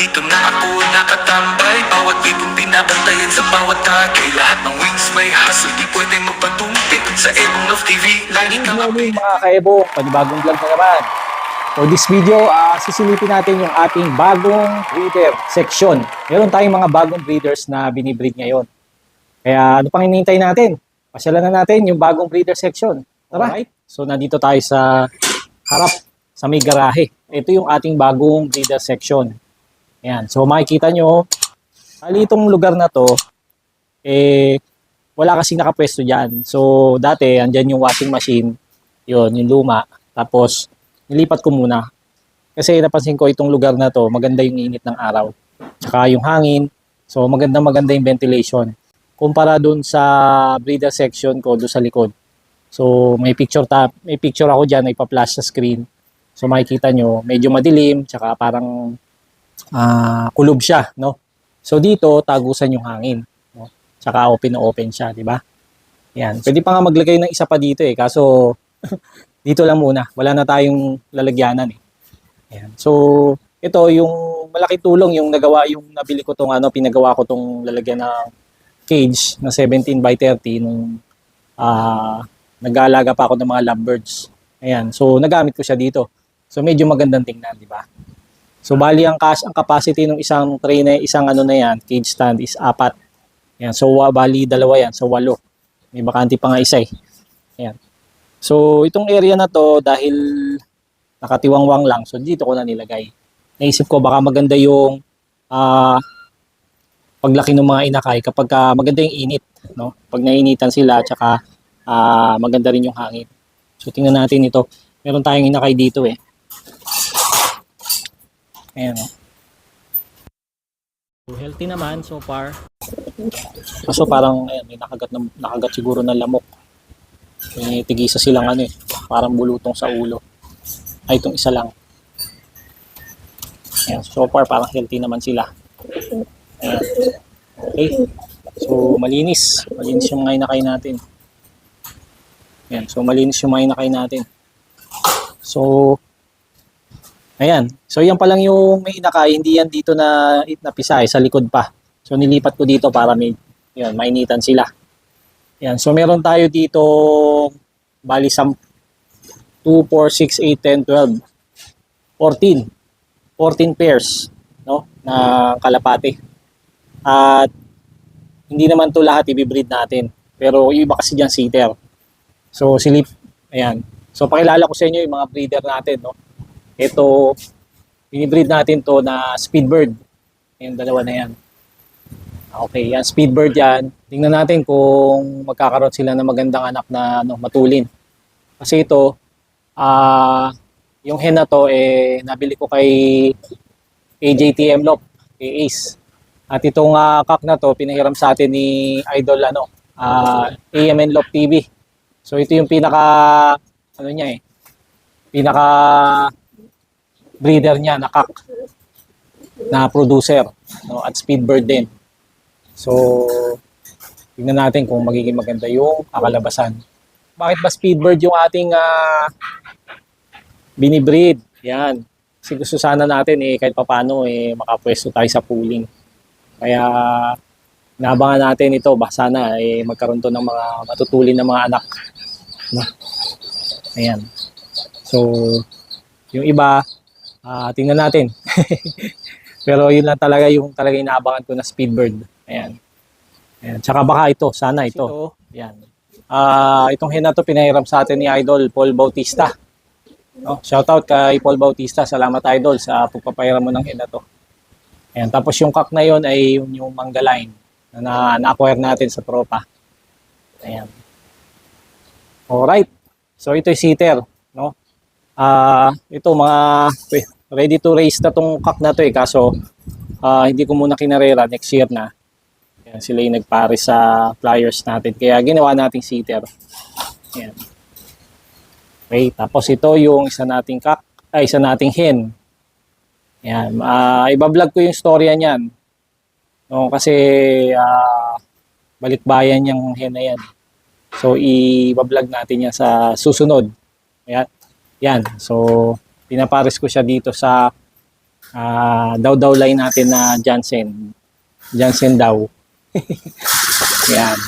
dito na ako nakatambay Bawat ibong binabantayan sa bawat tagay Lahat ng wings may hustle Di pwedeng magpatumpik Sa Ebong Love TV Lagi kang morning mga kaebo, panibagong vlog na naman. For this video, ah, sisilipin natin yung ating bagong breeder section. Meron tayong mga bagong breeders na binibreed ngayon. Kaya ano pang hinihintay natin? Pasyalan na natin yung bagong breeder section. Tara! So nandito tayo sa harap, sa may garahe. Ito yung ating bagong breeder section. Ayan. So makikita nyo, ali itong lugar na to, eh, wala kasing nakapwesto dyan. So, dati, andyan yung washing machine, yun, yung luma. Tapos, nilipat ko muna. Kasi napansin ko itong lugar na to, maganda yung init ng araw. Tsaka yung hangin. So, maganda maganda yung ventilation. Kumpara dun sa breeder section ko, doon sa likod. So, may picture ta may picture ako dyan, may pa-flash sa screen. So, makikita nyo, medyo madilim, tsaka parang ah, kulob siya, no? So, dito, tagusan yung hangin. No? Tsaka open open siya, di ba? Yan. Pwede pa nga maglagay ng isa pa dito eh. Kaso, dito lang muna. Wala na tayong lalagyanan eh. Ayan. So, ito yung malaki tulong yung nagawa, yung nabili ko tong ano, pinagawa ko tong lalagyan ng cage na 17 by 30 nung ah nag-aalaga pa ako ng mga lovebirds. Ayan. So, nagamit ko siya dito. So, medyo magandang tingnan, di ba? So, bali ang, kas ang capacity ng isang tray na, isang ano na yan, cage stand is apat. Ayan. So, bali dalawa yan. So, walo. May bakante pa nga isa eh. Ayan. So, itong area na to, dahil nakatiwangwang lang, so dito ko na nilagay. Naisip ko baka maganda yung ah paglaki ng mga inakay kapag ka maganda yung init, no? Pag nainitan sila, tsaka ah, maganda rin yung hangin. So, tingnan natin ito. Meron tayong inakay dito eh. Ayan, oh. So, healthy naman so far. Kaso parang ayan, may nakagat, na, nakagat siguro ng lamok. May tigisa silang ano eh, parang bulutong sa ulo. Ay, itong isa lang. Ayan, so far parang healthy naman sila. Ayan. Okay. So, malinis. Malinis yung mga inakay natin. Ayan, so malinis yung mga inakay natin. So, ayan. So, yan pa lang yung may inakay. Hindi yan dito na napisay, sa likod pa. So, nilipat ko dito para may, yun, mainitan sila. Yan. So, meron tayo dito, bali, sam, 2, 4, 6, 8, 10, 12, 14. 14 pairs, no, na kalapate. At, hindi naman to lahat ibibreed natin. Pero, iba kasi dyan sitter. So, silip, ayan. So, pakilala ko sa inyo yung mga breeder natin, no. Ito, binibreed natin to na speedbird. Yung dalawa na yan. Okay, yan speedbird yan. Tingnan natin kung magkakaroon sila ng magandang anak na ano, matulin. Kasi ito, ah yung hen na to, eh, nabili ko kay AJTM Lop, kay Ace. At itong uh, kak na to, pinahiram sa atin ni Idol ano, ah AMN Lop TV. So ito yung pinaka, ano niya eh, pinaka breeder niya na kak na producer no, at speedbird din. So, tingnan natin kung magiging maganda yung kakalabasan. Bakit ba speedbird yung ating ah, binibreed? Yan. Kasi gusto sana natin eh, kahit papano eh, makapwesto tayo sa pooling. Kaya, naabangan natin ito. Ba, sana eh, magkaroon to ng mga matutulin na mga anak. No? Ayan. So, yung iba, ah, tingnan natin. Pero yun lang talaga yung talaga inaabangan ko na speedbird. Ayan. Ayan. Tsaka baka ito, sana ito. Ayan. Ah, itong hen na to pinahiram sa atin ni Idol Paul Bautista. No, shout out kay Paul Bautista. Salamat Idol sa pagpapahiram mo ng hen na to. Ayan. Tapos yung kak na yon ay yung, yung manggaline na, na na-acquire natin sa tropa. Ayan. Alright. So ito yung sitter, no? Ah, ito mga ready to raise na tong kak na to eh kaso ah, hindi ko muna kinarera next year na. Yan, sila yung nagpare sa flyers natin. Kaya ginawa nating sitter. Yan. Okay, tapos ito yung isa nating kak, ay isa nating hen. Yan, ah iba-vlog ko yung storya niyan. No, kasi ah balikbayan yung hen na yan. So i-vlog natin yan sa susunod. Ayan. Yan. So pinapares ko siya dito sa Ah, daw daw line natin na Jansen. Jansen daw. Yan.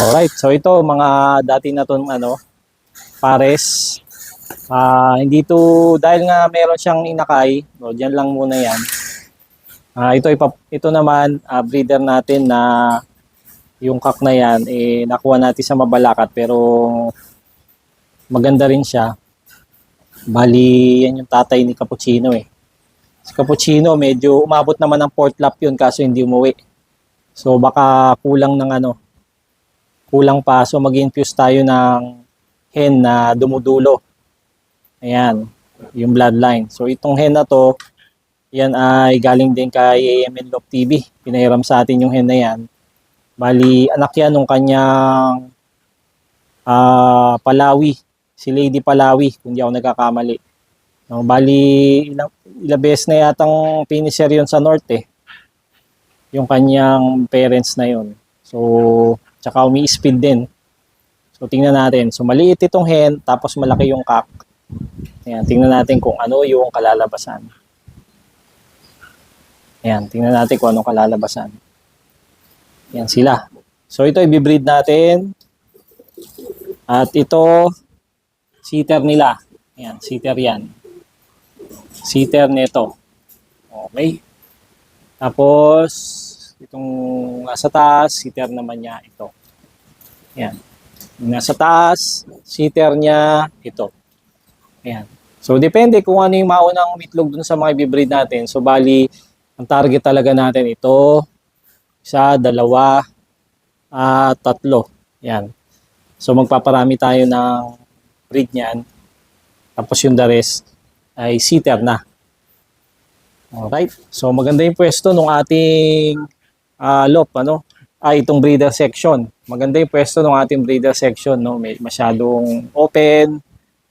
Alright, so ito mga dati na tong ano, pares. Ah, hindi to dahil nga meron siyang inakay, no, diyan lang muna 'yan. Ah, ito ipa, ito naman ah, breeder natin na yung kak na 'yan eh nakuha natin sa Mabalacat pero maganda rin siya. Bali, yan yung tatay ni Cappuccino eh. Si Cappuccino, medyo umabot naman ng fourth lap yun kaso hindi umuwi. So baka kulang ng ano, kulang pa. So mag-infuse tayo ng hen na dumudulo. Ayan, yung bloodline. So itong hen na to, yan ay galing din kay AMN Love TV. Pinahiram sa atin yung hen na yan. Bali, anak yan nung kanyang ah, Palawi. Si Lady Palawi, kung di ako nagkakamali. No, bali, ilang, ilang beses na yatang finisher yun sa North eh. Yung kanyang parents na yun. So, tsaka umi-speed din. So, tingnan natin. So, maliit itong hen, tapos malaki yung cock. Ayan, tingnan natin kung ano yung kalalabasan. Ayan, tingnan natin kung anong kalalabasan. Ayan sila. So, ito i-breed natin. At ito, seater nila. Ayan, seater yan. Seater nito. Okay. Tapos, itong nasa taas, seater naman niya ito. Ayan. Nasa taas, seater niya ito. Ayan. So, depende kung ano yung maunang itlog dun sa mga ibibreed natin. So, bali, ang target talaga natin ito, isa, dalawa, at tatlo. Yan. So, magpaparami tayo ng breed niyan. Tapos yung the rest ay seater na. Alright. So, maganda yung pwesto ng ating ah, lop, ano? Ay, itong breeder section. Maganda yung pwesto ng ating breeder section, no? May masyadong open,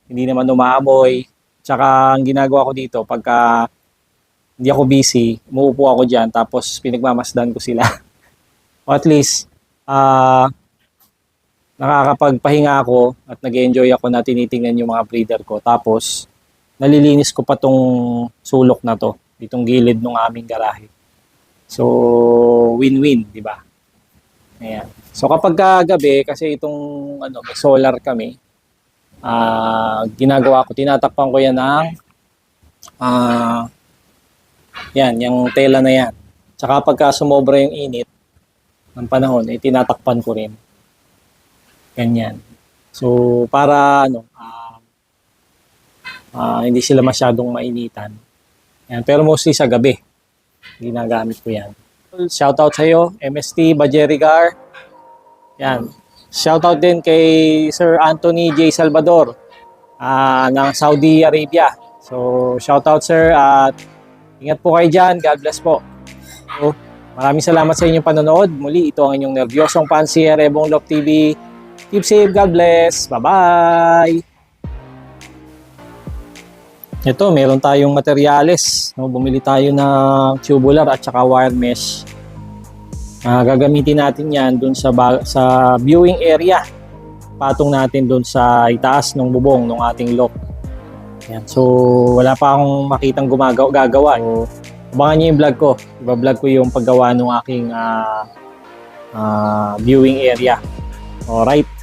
hindi naman umaamoy. Tsaka, ang ginagawa ko dito, pagka hindi ako busy, umuupo ako dyan, tapos pinagmamasdan ko sila. o at least, ah, nakakapagpahinga ako at nag-enjoy ako na tinitingnan yung mga breeder ko. Tapos, nalilinis ko pa tong sulok na to, itong gilid ng aming garahe. So, win-win, di ba? Ayan. So, kapag gabi, kasi itong ano, solar kami, ah ginagawa ko, tinatakpan ko yan ng ah yan, yung tela na yan. Tsaka pagka sumobra yung init ng panahon, eh, tinatakpan ko rin. Ganyan. So, para ano, ah, ah, hindi sila masyadong mainitan. Yan. Pero mostly sa gabi, ginagamit ko yan. Shoutout sa iyo, MST Bajerigar. Yan. Shoutout din kay Sir Anthony J. Salvador ah, ng Saudi Arabia. So, shoutout sir at ingat po kayo dyan. God bless po. So, maraming salamat sa inyong panonood. Muli, ito ang inyong nervyosong pansier, Ebong Love TV. Keep safe. God bless. Bye-bye. Ito, meron tayong materyales. No? Bumili tayo ng tubular at saka wire mesh. Ah, gagamitin natin yan dun sa, sa viewing area. Patong natin dun sa itaas ng bubong ng ating lock. Yan. So, wala pa akong makitang gumagawa, gagawa. So, abangan niyo yung vlog ko. Iba-vlog ko yung paggawa ng aking ah, ah, viewing area. Alright.